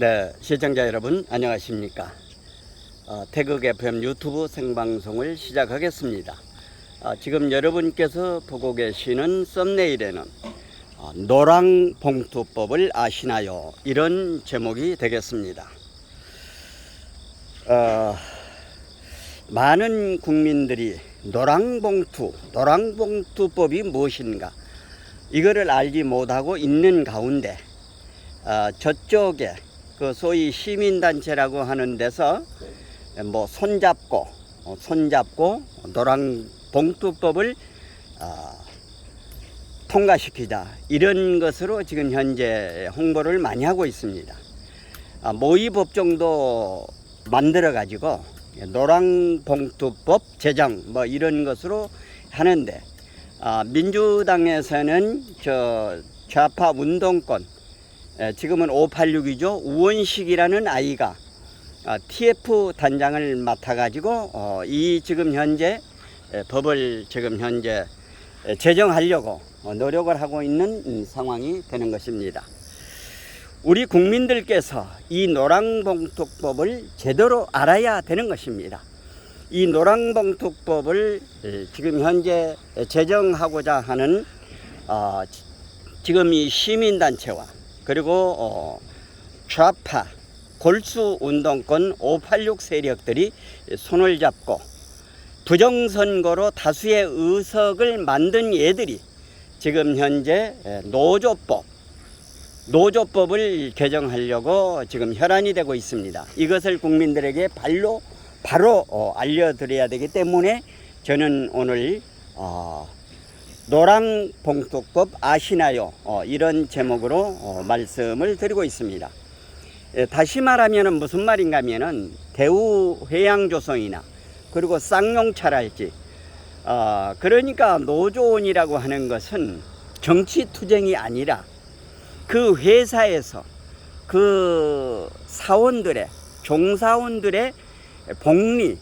네, 시청자 여러분 안녕하십니까? 어, 태극 FM 유튜브 생방송을 시작하겠습니다. 어, 지금 여러분께서 보고 계시는 썸네일에는 어, 노랑 봉투법을 아시나요? 이런 제목이 되겠습니다. 어, 많은 국민들이 노랑봉투, 노랑봉투법이 무엇인가 이거를 알지 못하고 있는 가운데 어, 저쪽에 그 소위 시민단체라고 하는 데서 뭐 손잡고 어, 손잡고 노랑 봉투법을 어, 통과시키자 이런 것으로 지금 현재 홍보를 많이 하고 있습니다. 아, 모의법정도 만들어 가지고 노랑봉투법 제정 뭐 이런 것으로 하는데 아, 민주당에서는 저 좌파 운동권 에, 지금은 586이죠 우원식이라는 아이가 아, TF 단장을 맡아가지고 어, 이 지금 현재 에, 법을 지금 현재 에, 제정하려고 어, 노력을 하고 있는 음, 상황이 되는 것입니다. 우리 국민들께서 이 노랑봉투법을 제대로 알아야 되는 것입니다. 이 노랑봉투법을 에, 지금 현재 제정하고자 하는 어, 지- 지금 이 시민단체와 그리고 어, 좌파 골수 운동권 586 세력들이 손을 잡고 부정선거로 다수의 의석을 만든 얘들이 지금 현재 에, 노조법 노조법을 개정하려고 지금 혈안이 되고 있습니다. 이것을 국민들에게 발로 바로 어, 알려드려야 되기 때문에 저는 오늘 어, 노랑봉투법 아시나요? 어, 이런 제목으로 어, 말씀을 드리고 있습니다. 예, 다시 말하면 무슨 말인가 하면은 대우해양조선이나 그리고 쌍용차랄지 어, 그러니까 노조원이라고 하는 것은 정치투쟁이 아니라 그 회사에서 그 사원들의 종사원들의 복리,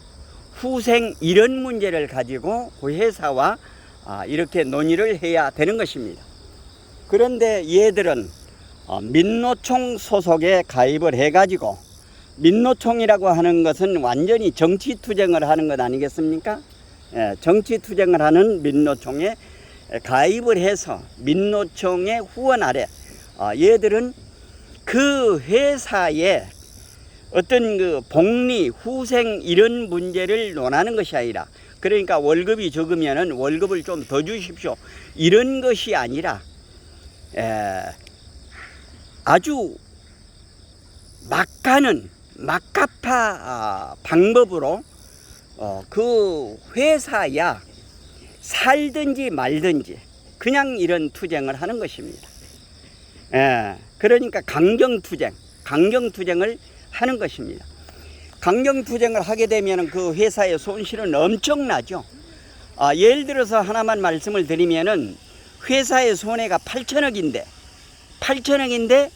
후생 이런 문제를 가지고 그 회사와 아, 이렇게 논의를 해야 되는 것입니다. 그런데 얘들은 어, 민노총 소속에 가입을 해가지고 민노총이라고 하는 것은 완전히 정치 투쟁을 하는 것 아니겠습니까? 예, 정치 투쟁을 하는 민노총에 가입을 해서 민노총의 후원 아래 어, 얘들은 그 회사에 어떤 그 복리, 후생 이런 문제를 논하는 것이 아니라 그러니까 월급이 적으면은 월급을 좀 더 주십시오 이런 것이 아니라 에, 아주 막가는 막가파 아, 방법으로 어, 그 회사야 살든지 말든지 그냥 이런 투쟁을 하는 것입니다. 예, 그러니까 강경투쟁, 강경투쟁을 하는 것입니다. 강경 투쟁을 하게 되면 그 회사의 손실은 엄청나죠. 아, 예를 들어서 하나만 말씀을 드리면은 회사의 손해가 8천억인데, 8천억인데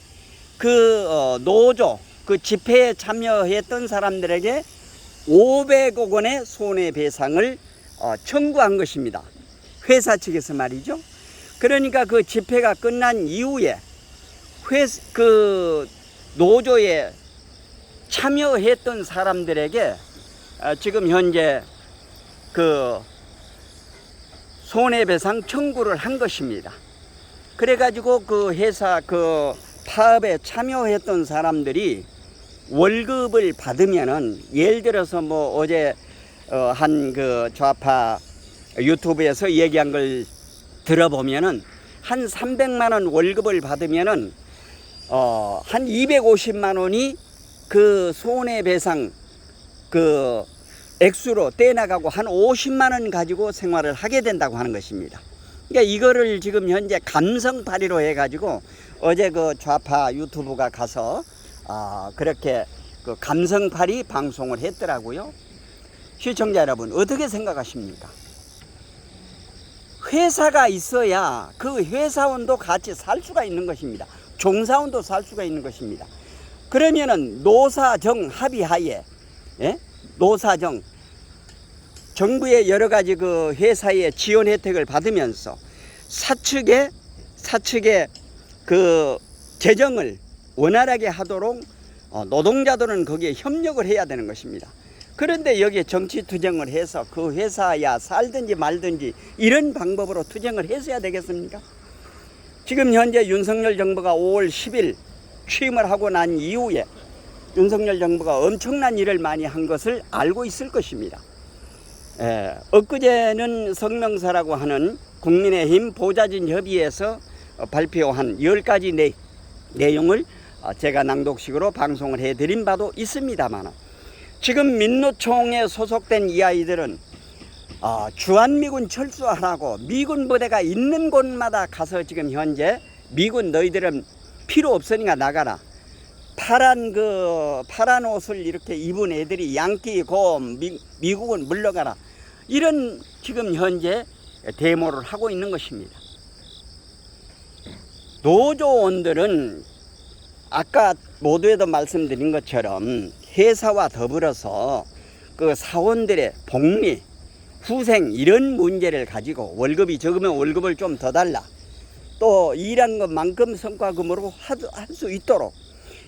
그 어, 노조, 그 집회에 참여했던 사람들에게 500억 원의 손해배상을 어, 청구한 것입니다. 회사 측에서 말이죠. 그러니까 그 집회가 끝난 이후에 회, 그 노조에 참여했던 사람들에게 어, 지금 현재 그 손해배상 청구를 한 것입니다. 그래가지고 그 회사 그 파업에 참여했던 사람들이 월급을 받으면은 예를 들어서 뭐 어제 어, 한 그 좌파 유튜브에서 얘기한 걸 들어보면은 한 300만 원 월급을 받으면은 어, 한 250만 원이 그 손해배상 그 액수로 떼나가고 한 50만 원 가지고 생활을 하게 된다고 하는 것입니다. 그러니까 이거를 지금 현재 감성팔이로 해가지고 어제 그 좌파 유튜브가 가서 아 그렇게 그 감성팔이 방송을 했더라고요. 시청자 여러분 어떻게 생각하십니까? 회사가 있어야 그 회사원도 같이 살 수가 있는 것입니다. 종사원도 살 수가 있는 것입니다. 그러면은 노사정 합의하에 예? 노사정 정부의 여러 가지 그 회사의 지원 혜택을 받으면서 사측에 사측에 그 재정을 원활하게 하도록 어, 노동자들은 거기에 협력을 해야 되는 것입니다. 그런데 여기에 정치 투쟁을 해서 그 회사야 살든지 말든지 이런 방법으로 투쟁을 했어야 되겠습니까? 지금 현재 윤석열 정부가 5월 10일 취임을 하고 난 이후에 윤석열 정부가 엄청난 일을 많이 한 것을 알고 있을 것입니다. 예, 엊그제는 성명서라고 하는 국민의힘 보좌진 협의회에서 어, 발표한 10가지 내, 내용을 어, 제가 낭독식으로 방송을 해드린 바도 있습니다만 지금 민노총에 소속된 이 아이들은 어, 주한미군 철수하라고 미군 부대가 있는 곳마다 가서 지금 현재 미군 너희들은 필요 없으니까 나가라. 파란 그 파란 옷을 이렇게 입은 애들이 양끼고 미, 미국은 물러가라. 이런 지금 현재 데모를 하고 있는 것입니다. 노조원들은 아까 모두에도 말씀드린 것처럼 회사와 더불어서 그 사원들의 복리, 후생 이런 문제를 가지고 월급이 적으면 월급을 좀 더 달라. 또 일한 것만큼 성과금으로 할 수 있도록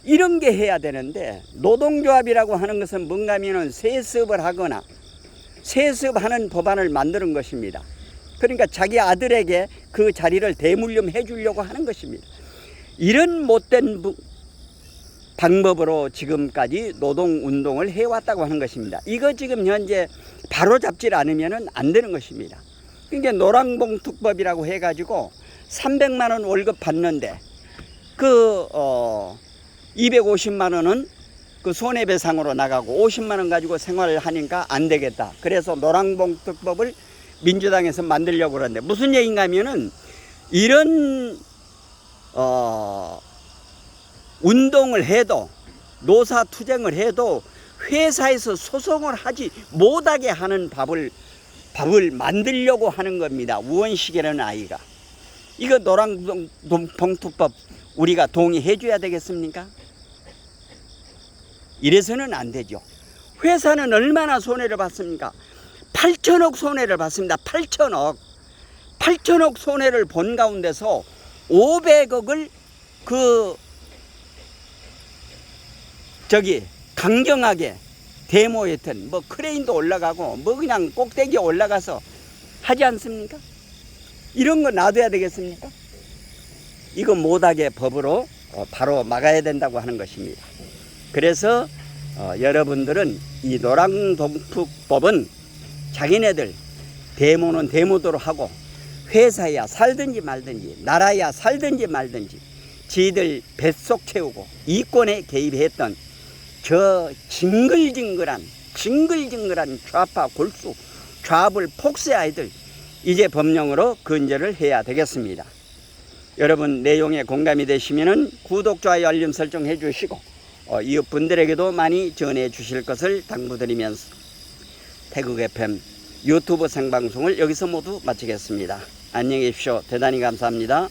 이런 게 해야 되는데 노동조합이라고 하는 것은 뭔가 하면은 세습을 하거나 세습하는 법안을 만드는 것입니다. 그러니까 자기 아들에게 그 자리를 대물림 해 주려고 하는 것입니다. 이런 못된 부- 방법으로 지금까지 노동 운동을 해왔다고 하는 것입니다. 이거 지금 현재 바로 잡질 않으면 안 되는 것입니다. 그러니까 노랑봉투법이라고 해가지고 300만 원 월급 받는데 그 어, 250만 원은 그 손해배상으로 나가고 50만 원 가지고 생활을 하니까 안 되겠다. 그래서 노랑봉투법을 민주당에서 만들려고 그러는데 무슨 얘기인가 하면은 이런 어 운동을 해도 노사 투쟁을 해도 회사에서 소송을 하지 못하게 하는 법을 법을 만들려고 하는 겁니다. 우원식이라는 아이가 이거 노랑봉투법 우리가 동의해 줘야 되겠습니까? 이래서는 안 되죠. 회사는 얼마나 손해를 봤습니까? 8천억 손해를 봤습니다. 8천억. 8천억 손해를 본 가운데서 500억을 그 저기 강경하게 데모했던 뭐 크레인도 올라가고 뭐 그냥 꼭대기에 올라가서 하지 않습니까? 이런 거 놔둬야 되겠습니까? 이거 못하게 법으로 어, 바로 막아야 된다고 하는 것입니다. 그래서 어, 여러분들은 이 노랑동투법은 자기네들 데모는 데모대로 하고 회사야 살든지 말든지 나라야 살든지 말든지 지들 뱃속 채우고 이권에 개입했던 저 징글징글한 징글징글한 좌파 골수 좌불 폭세 아이들 이제 법령으로 근절을 해야 되겠습니다. 여러분 내용에 공감이 되시면은 구독, 좋아요, 알림 설정 해 주시고 어, 이웃분들에게도 많이 전해 주실 것을 당부드리면서 태국 FM 유튜브 생방송을 여기서 모두 마치겠습니다. 안녕히 계십시오. 대단히 감사합니다.